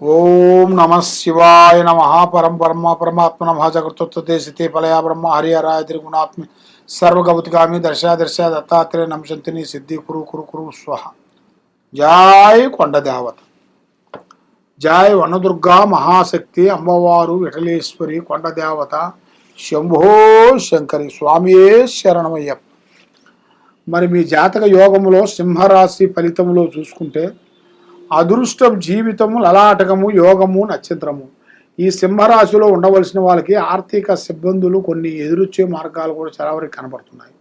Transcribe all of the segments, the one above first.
ఓం నమ శివాయ నమ పరం పరమ పరమాత్మ నమ జగృతత్వతే సితే పలయా బ్రహ్మ హరిహరాయ త్రిగుణాత్మ సర్వగవతిగామి దర్శా దర్శ దత్తాత్రేయ నమశంతిని సిద్ధి కురు కురు కురు స్వహ. జాయ్ కొండదేవత. జాయ్ వనదుర్గా మహాశక్తి అమ్మవారు విఠలేశ్వరి కొండ దేవత శంభో శంకరి స్వామియే శరణమయ్యప్ప. మరి మీ జాతక యోగములో సింహరాశి ఫలితంలో చూసుకుంటే అదృష్టం జీవితము లలాటకము యోగము నక్షత్రము. ఈ సింహరాశిలో ఉండవలసిన వాళ్ళకి ఆర్థిక సిబ్బందులు కొన్ని ఎదురొచ్చే మార్గాలు కూడా చాలా వరకు కనబడుతున్నాయి.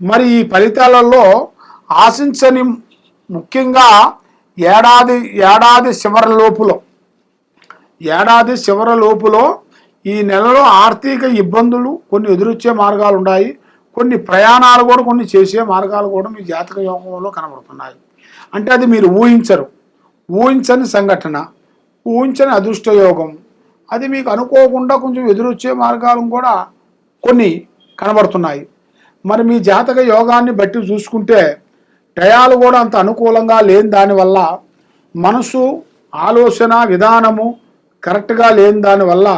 మరి ఈ ఫలితాలలో ఆశించని ముఖ్యంగా ఏడాది ఏడాది చివరి లోపులో ఏడాది చివరి లోపులో ఈ నెలలో ఆర్థిక ఇబ్బందులు కొన్ని ఎదురొచ్చే మార్గాలు ఉన్నాయి. కొన్ని ప్రయాణాలు కూడా కొన్ని చేసే మార్గాలు కూడా మీ జాతక యోగంలో కనబడుతున్నాయి. అంటే అది మీరు ఊహించరు. ఊహించని సంఘటన ఊహించని అదృష్టయోగం. అది మీకు అనుకోకుండా కొంచెం ఎదురొచ్చే మార్గాలు కూడా కొన్ని కనబడుతున్నాయి. మరి మీ జాతక యోగాన్ని బట్టి చూసుకుంటే టయాలు కూడా అంత అనుకూలంగా లేని దానివల్ల మనసు ఆలోచన విధానము కరెక్ట్గా లేని దానివల్ల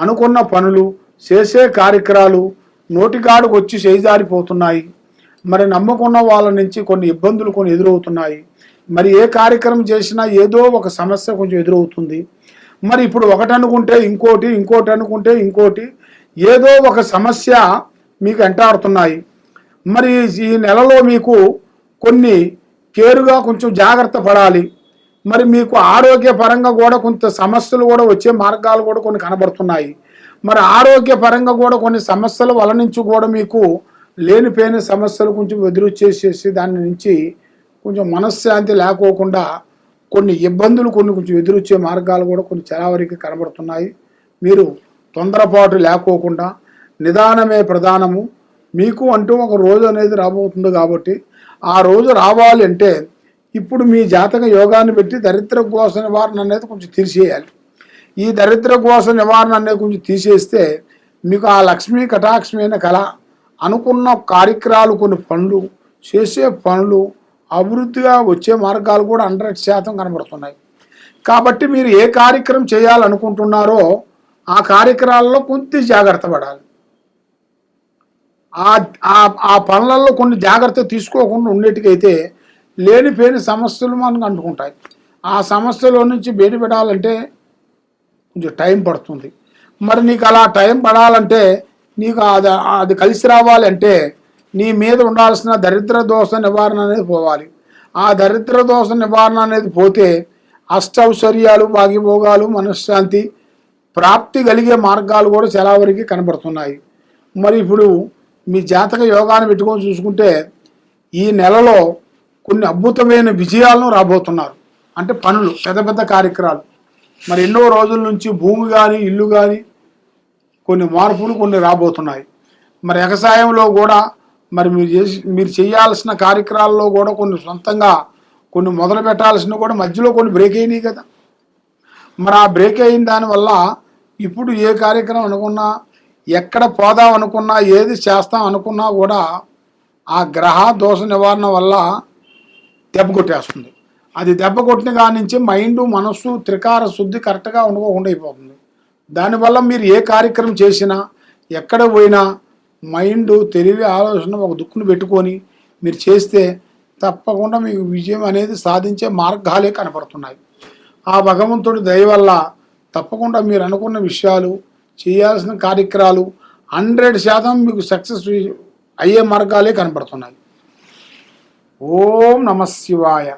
అనుకున్న పనులు చేసే కార్యక్రమాలు నోటికాడుకు వచ్చి చేజారిపోతున్నాయి. మరి నమ్మకున్న వాళ్ళ నుంచి కొన్ని ఇబ్బందులు కొన్ని ఎదురవుతున్నాయి. మరి ఏ కార్యక్రమం చేసినా ఏదో ఒక సమస్య కొంచెం ఎదురవుతుంది. మరి ఇప్పుడు ఒకటి అనుకుంటే ఇంకోటి ఇంకోటి అనుకుంటే ఇంకోటి ఏదో ఒక సమస్య మీకు వెంటాడుతున్నాయి మరి ఈ నెలలో మీకు కొన్ని కేరుగా కొంచెం జాగ్రత్త పడాలి. మరి మీకు ఆరోగ్యపరంగా కూడా కొంత సమస్యలు కూడా వచ్చే మార్గాలు కూడా కొన్ని కనబడుతున్నాయి. మరి ఆరోగ్యపరంగా కూడా కొన్ని సమస్యల వల్ల నుంచి కూడా మీకు లేనిపోయిన సమస్యలు కొంచెం ఎదురు చేసేసి దాని నుంచి కొంచెం మనశ్శాంతి లేకోకుండా కొన్ని ఇబ్బందులు కొన్ని కొంచెం ఎదురొచ్చే మార్గాలు కూడా కొన్ని చాలా వరకు కనబడుతున్నాయి. మీరు తొందరపాటు లేకోకుండా నిదానమే ప్రధానము. మీకు అంటూ ఒక రోజు అనేది రాబోతుంది కాబట్టి ఆ రోజు రావాలి అంటే ఇప్పుడు మీ జాతక యోగాన్ని పెట్టి దరిద్ర కోస నివారణ అనేది కొంచెం తీసేయాలి ఈ దరిద్ర కోస నివారణ అనేది కొంచెం తీసేస్తే మీకు ఆ లక్ష్మీ కటాక్షమైన కళ అనుకున్న కార్యక్రమాలు కొన్ని పనులు చేసే పనులు అభివృద్ధిగా వచ్చే మార్గాలు కూడా హండ్రెడ్ శాతం కనబడుతున్నాయి. కాబట్టి మీరు ఏ కార్యక్రమం చేయాలనుకుంటున్నారో ఆ కార్యక్రమాలలో కొంత జాగ్రత్త పడాలి. ఆ ఆ- పనులలో కొన్ని జాగ్రత్త తీసుకోకుండా ఉండేటికైతే లేనిపోయిన సమస్యలు మనకు అంటుకుంటాయి. ఆ సమస్యలో నుంచి బయటపడాలంటే కొంచెం టైం పడుతుంది. మరి నీకు అలా టైం పడాలంటే నీకు అది అది కలిసి రావాలంటే నీ మీద ఉండాల్సిన దరిద్ర దోష నివారణ అనేది పోవాలి. ఆ దరిద్ర దోష నివారణ అనేది పోతే అష్టౌశ్వర్యాలు భాగ్యభోగాలు మనశ్శాంతి ప్రాప్తి కలిగే మార్గాలు కూడా చాలా వరకు కనబడుతున్నాయి. మరి ఇప్పుడు మీ జాతక యోగాన్ని పెట్టుకొని చూసుకుంటే ఈ నెలలో కొన్ని అద్భుతమైన విజయాలను రాబోతున్నారు. అంటే పనులు పెద్ద పెద్ద కార్యక్రమాలు. మరి ఎన్నో రోజుల నుంచి భూమి కానీ ఇల్లు కానీ కొన్ని మార్పులు కొన్ని రాబోతున్నాయి. మరి వ్యవసాయంలో కూడా మరి మీరు చేసి మీరు చేయాల్సిన కార్యక్రమాల్లో కూడా కొన్ని సొంతంగా కొన్ని మొదలు పెట్టాల్సిన కూడా మధ్యలో కొన్ని బ్రేక్ అయినాయి కదా. మరి ఆ బ్రేక్ అయిన దానివల్ల ఇప్పుడు ఏ కార్యక్రమం అనుకున్నా ఎక్కడ పోదాం అనుకున్నా ఏది చేస్తాం అనుకున్నా కూడా ఆ గ్రహ దోష నివారణ వల్ల దెబ్బ కొట్టేస్తుంది. అది దెబ్బ కొట్టిన కాడి నుంచి మైండ్ మనస్సు త్రికార శుద్ధి కరెక్ట్గా ఉండకుండా అయిపోతుంది. దానివల్ల మీరు ఏ కార్యక్రమం చేసినా ఎక్కడ పోయినా మైండ్ తెలివి ఆలోచన ఒక దుక్కును పెట్టుకొని మీరు చేస్తే తప్పకుండా మీకు విజయం అనేది సాధించే మార్గాలే కనపడుతున్నాయి. ఆ భగవంతుడి దయ వల్ల తప్పకుండా మీరు అనుకున్న విషయాలు చేయాల్సిన కార్యక్రమాలు హండ్రెడ్ శాతం మీకు సక్సెస్ అయ్యే మార్గాలే కనపడుతున్నాయి. ఓం నమ శివాయ.